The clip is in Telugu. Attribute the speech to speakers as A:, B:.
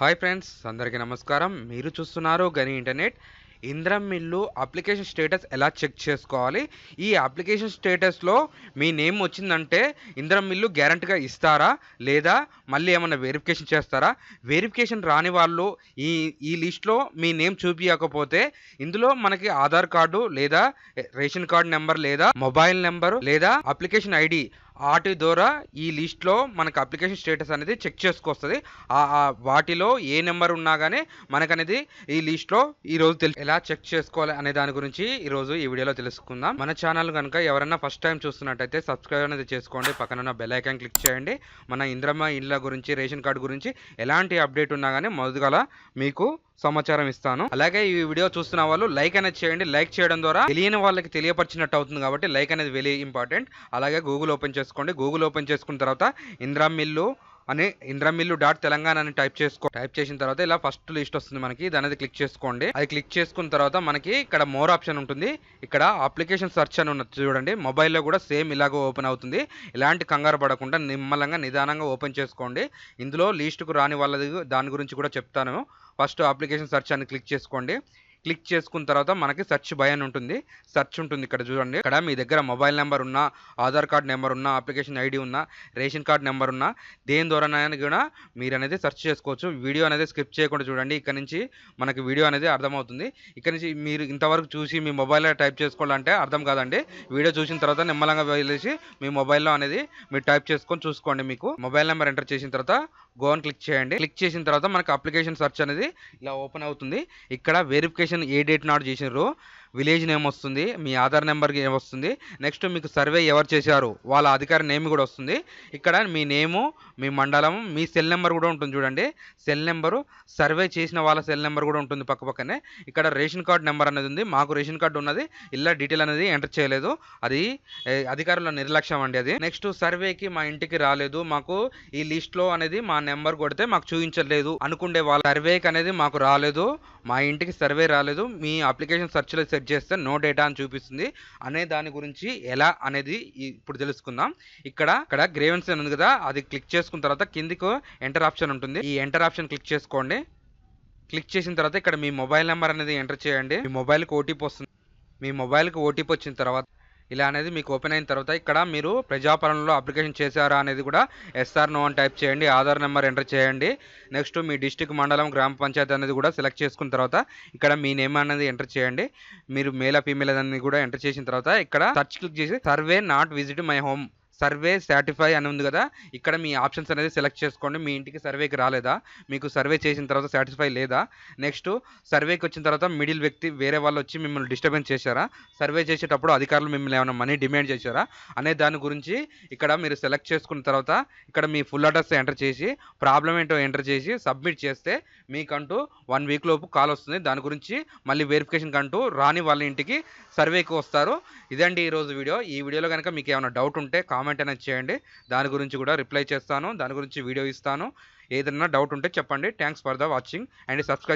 A: హాయ్ ఫ్రెండ్స్ అందరికీ నమస్కారం. మీరు చూస్తున్నారు గని ఇంటర్నెట్. ఇంద్రం మిల్లు అప్లికేషన్ స్టేటస్ ఎలా చెక్ చేసుకోవాలి? ఈ అప్లికేషన్ స్టేటస్లో మీ నేమ్ వచ్చిందంటే ఇంద్రం మిల్లు గ్యారంటీగా ఇస్తారా? లేదా మళ్ళీ ఏమైనా వెరిఫికేషన్ చేస్తారా? వెరిఫికేషన్ రాని వాళ్ళు ఈ ఈ లిస్ట్లో మీ నేమ్ చూపించకపోతే ఇందులో మనకి ఆధార్ కార్డు లేదా రేషన్ కార్డు నెంబర్ లేదా మొబైల్ నెంబర్ లేదా అప్లికేషన్ ఐడి వాటి ద్వారా ఈ లిస్ట్లో మనకు అప్లికేషన్ స్టేటస్ అనేది చెక్ చేసుకొస్తుంది. వాటిలో ఏ నెంబర్ ఉన్నా కానీ మనకు అనేది ఈ లిస్ట్లో ఈరోజు తెలి ఎలా చెక్ చేసుకోవాలి అనే దాని గురించి ఈరోజు ఈ వీడియోలో తెలుసుకుందాం. మన ఛానల్ కనుక ఎవరైనా ఫస్ట్ టైం చూస్తున్నట్టయితే సబ్స్క్రైబ్ అనేది చేసుకోండి. పక్కన ఉన్న బెల్ ఐకాన్ క్లిక్ చేయండి. మన ఇంద్రమ్మ ఇళ్ళ గురించి రేషన్ కార్డు గురించి ఎలాంటి అప్డేట్ ఉన్నా కానీ మొదలుగా మీకు సమాచారం ఇస్తాను. అలాగే ఈ వీడియో చూస్తున్న వాళ్ళు లైక్ అనేది చేయండి. లైక్ చేయడం ద్వారా తెలియని వాళ్ళకి తెలియపరిచినట్టు అవుతుంది కాబట్టి లైక్ అనేది వెరీ ఇంపార్టెంట్. అలాగే గూగుల్ ఓపెన్ చేసుకోండి. గూగుల్ ఓపెన్ చేసుకున్న తర్వాత ఇంద్రా మిల్లు అని ఇంద్రమిల్లు డాట్ తెలంగాణ అని టైప్ చేసుకో టైప్ చేసిన తర్వాత ఇలా ఫస్ట్ లిస్ట్ వస్తుంది మనకి. దాని అనేది క్లిక్ చేసుకోండి. అది క్లిక్ చేసుకున్న తర్వాత మనకి ఇక్కడ మోర్ ఆప్షన్ ఉంటుంది. ఇక్కడ అప్లికేషన్ సెర్చ్ అని ఉన్నది చూడండి. మొబైల్లో కూడా సేమ్ ఇలాగ ఓపెన్ అవుతుంది. ఇలాంటి కంగారు పడకుండా నిమ్మలంగా నిదానంగా ఓపెన్ చేసుకోండి. ఇందులో లిస్టుకు రాని వాళ్ళది దాని గురించి కూడా చెప్తాను. ఫస్ట్ అప్లికేషన్ సెర్చ్ అని క్లిక్ చేసుకోండి. క్లిక్ చేసుకున్న తర్వాత మనకి సెర్చ్ బై అని ఉంటుంది. సెర్చ్ ఉంటుంది ఇక్కడ చూడండి. ఇక్కడ మీ దగ్గర మొబైల్ నెంబర్ ఉన్నా ఆధార్ కార్డ్ నెంబర్ ఉన్నా అప్లికేషన్ ఐడి ఉన్నా రేషన్ కార్డ్ నెంబర్ ఉన్నా దేని ద్వారానైనా కూడా మీరు అనేది సెర్చ్ చేసుకోవచ్చు. వీడియో అనేది స్కిప్ చేయకుండా చూడండి. ఇక్కడ నుంచి మనకి వీడియో అనేది అర్థమవుతుంది. ఇక్కడ నుంచి మీరు ఇంతవరకు చూసి మీ మొబైల్లో టైప్ చేసుకోవాలంటే అర్థం కాదండి. వీడియో చూసిన తర్వాత నిమ్మలంగా వెళ్ళేసి మీ మొబైల్లో అనేది మీరు టైప్ చేసుకొని చూసుకోండి మీకు. మొబైల్ నెంబర్ ఎంటర్ చేసిన తర్వాత గో అని క్లిక్ చేయండి. క్లిక్ చేసిన తర్వాత మనకు అప్లికేషన్ సెర్చ్ అనేది ఇలా ఓపెన్ అవుతుంది. ఇక్కడ వెరిఫికేషన్ ఏ డేట్ నాడు చేసినారు విలేజ్ నేమ్ వస్తుంది మీ ఆధార్ నెంబర్కి వస్తుంది. నెక్స్ట్ మీకు సర్వే ఎవరు చేశారు వాళ్ళ అధికారి నేమ్ కూడా వస్తుంది. ఇక్కడ మీ నేము మీ మండలం మీ సెల్ నెంబర్ కూడా ఉంటుంది చూడండి. సెల్ నెంబరు సర్వే చేసిన వాళ్ళ సెల్ నెంబర్ కూడా ఉంటుంది పక్క పక్కనే. ఇక్కడ రేషన్ కార్డ్ నెంబర్ అనేది ఉంది మాకు రేషన్ కార్డు ఉన్నది ఇలా డీటెయిల్ అనేది ఎంటర్ చేయలేదు. అది అధికారుల నిర్లక్ష్యం అండి అది. నెక్స్ట్ సర్వేకి మా ఇంటికి రాలేదు మాకు ఈ లిస్ట్లో అనేది మా నెంబర్ కొడితే మాకు చూపించలేదు అనుకుండే వాళ్ళ సర్వేకి అనేది మాకు రాలేదు. మా ఇంటికి సర్వే రాలేదు మీ అప్లికేషన్ సెర్చ్లో సెట్ చేస్తే నో డేటా అని చూపిస్తుంది. అనే దాని గురించి ఎలా అనేది ఇప్పుడు తెలుసుకుందాం. ఇక్కడ ఇక్కడ గ్రేవెన్స్ అని ఉంది కదా అది క్లిక్ చేసుకున్న తర్వాత కిందికి ఎంటర్ ఆప్షన్ ఉంటుంది. ఈ ఎంటర్ ఆప్షన్ క్లిక్ చేసుకోండి. క్లిక్ చేసిన తర్వాత ఇక్కడ మీ మొబైల్ నెంబర్ అనేది ఎంటర్ చేయండి. మీ మొబైల్కి ఓటీపీ వస్తుంది. మీ మొబైల్కి ఓటీపీ వచ్చిన తర్వాత ఇలా అనేది మీకు ఓపెన్ అయిన తర్వాత ఇక్కడ మీరు ప్రజాపాలనలో అప్లికేషన్ చేశారా అనేది కూడా ఎస్ఆర్ నో అని టైప్ చేయండి ఆధార్ నెంబర్ ఎంటర్ చేయండి. నెక్స్ట్ మీ డిస్టిక్ మండలం గ్రామ పంచాయతీ అనేది కూడా సెలెక్ట్ చేసుకున్న తర్వాత ఇక్కడ మీ నేమ్ అనేది ఎంటర్ చేయండి. మీరు మేల్ ఫీమేల్ అనేది కూడా ఎంటర్ చేసిన తర్వాత ఇక్కడ సర్చ్ క్లిక్ చేసి survey not visit my home survey satisfy అని ఉంది కదా ఇక్కడ మీ ఆప్షన్స్ అనేది సెలెక్ట్ చేసుకోండి. మీ ఇంటికి సర్వేకి రాలేదా? మీకు సర్వే చేసిన తర్వాత సాటిస్ఫై లేదా? నెక్స్ట్ సర్వేకి వచ్చిన తర్వాత మిడిల్ వ్యక్తి వేరే వాళ్ళు వచ్చి మిమ్మల్ని డిస్టర్బెన్స్ చేశారా? సర్వే చేసేటప్పుడు అధికారులు మిమ్మల్ని ఏమైనా మనీ డిమాండ్ చేశారా? అనే దాని గురించి ఇక్కడ మీరు సెలెక్ట్ చేసుకున్న తర్వాత ఇక్కడ మీ ఫుల్ అడ్రస్ ఎంటర్ చేసి ప్రాబ్లం ఏంటో ఎంటర్ చేసి సబ్మిట్ చేస్తే మీకంటూ వన్ వీక్ లోపు కాల్ వస్తుంది. దాని గురించి మళ్ళీ వెరిఫికేషన్ కంటూ రాని వాళ్ళ ఇంటికి సర్వేకి వస్తారు. ఇదండి ఈరోజు వీడియో. ఈ వీడియోలో కనుక మీకు ఏమైనా డౌట్ ఉంటే కామెంట్ అనేది చేయండి. దాని గురించి కూడా రిప్లై చేస్తాను. దాని గురించి వీడియో ఇస్తాను. ఏదైనా డౌట్ ఉంటే చెప్పండి. Thanks for the watching and subscribe